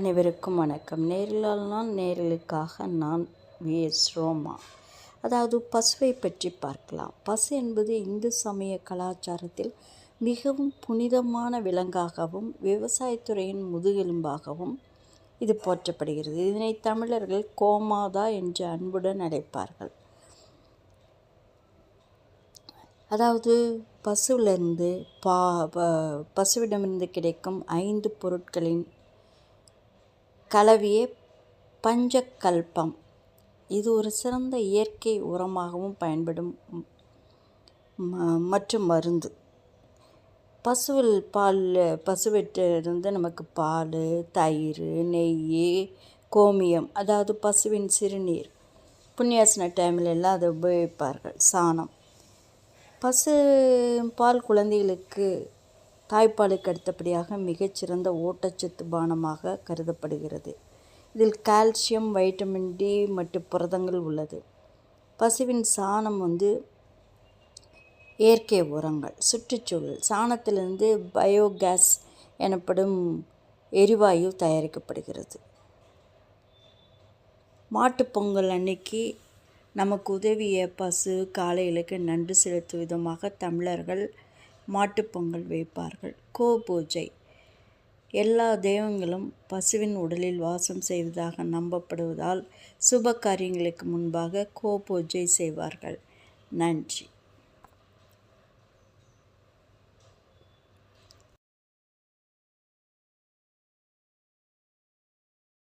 அனைவருக்கும் வணக்கம். நேரிலால் நான் நேரலுக்காக நான் விஎஸ் ரோமா. அதாவது பசுவை பற்றி பார்க்கலாம். பசு என்பது இந்து சமய கலாச்சாரத்தில் மிகவும் புனிதமான விலங்காகவும் விவசாயத்துறையின் முதுகெலும்பாகவும் இது போற்றப்படுகிறது. இதனை தமிழர்கள் கோமாதா என்று அன்புடன் அழைப்பார்கள். அதாவது பசுவிலிருந்து பா ப- பசுவிடமிருந்து கிடைக்கும் ஐந்து பொருட்களின் கலவையே பஞ்சகல்பம் இது ஒரு சிறந்த இயற்கை உரமாகவும் பயன்படும் ம- மற்றும் மருந்து. பசுவில் பால் பசுவிட்டிருந்து நமக்கு பால் தயிர் நெய் கோமியம் அதாவது பசுவின் சிறுநீர் புண்ணியாசன டைமில் எல்லாம் அதை உபயோகிப்பார்கள். சாணம். பசு பால் குழந்தைகளுக்கு தாய்ப்பாலுக்கு அடுத்தபடியாக மிகச்சிறந்த ஊட்டச்சத்து பானமாக கருதப்படுகிறது. இதில் கால்சியம் வைட்டமின் டி மற்றும் புரதங்கள் உள்ளது. பசுவின் சாணம் வந்து இயற்கை உரங்கள் சுற்றுச்சூழல். சாணத்திலிருந்து பயோகேஸ் எனப்படும் எரிவாயு தயாரிக்கப்படுகிறது. மாட்டுப்பொங்கல் அன்னைக்கு நமக்கு உதவிய பசு காளைகளுக்கு நன்றி செலுத்தும் விதமாக தமிழர்கள் மாட்டுப் பொங்கல் வைப்பார்கள். கோ பூஜை. எல்லா தெய்வங்களும் பசுவின் உடலில் வாசம் செய்வதாக நம்பப்படுவதால் சுப காரியங்களுக்கு முன்பாக கோ பூஜை செய்வார்கள். நன்றி.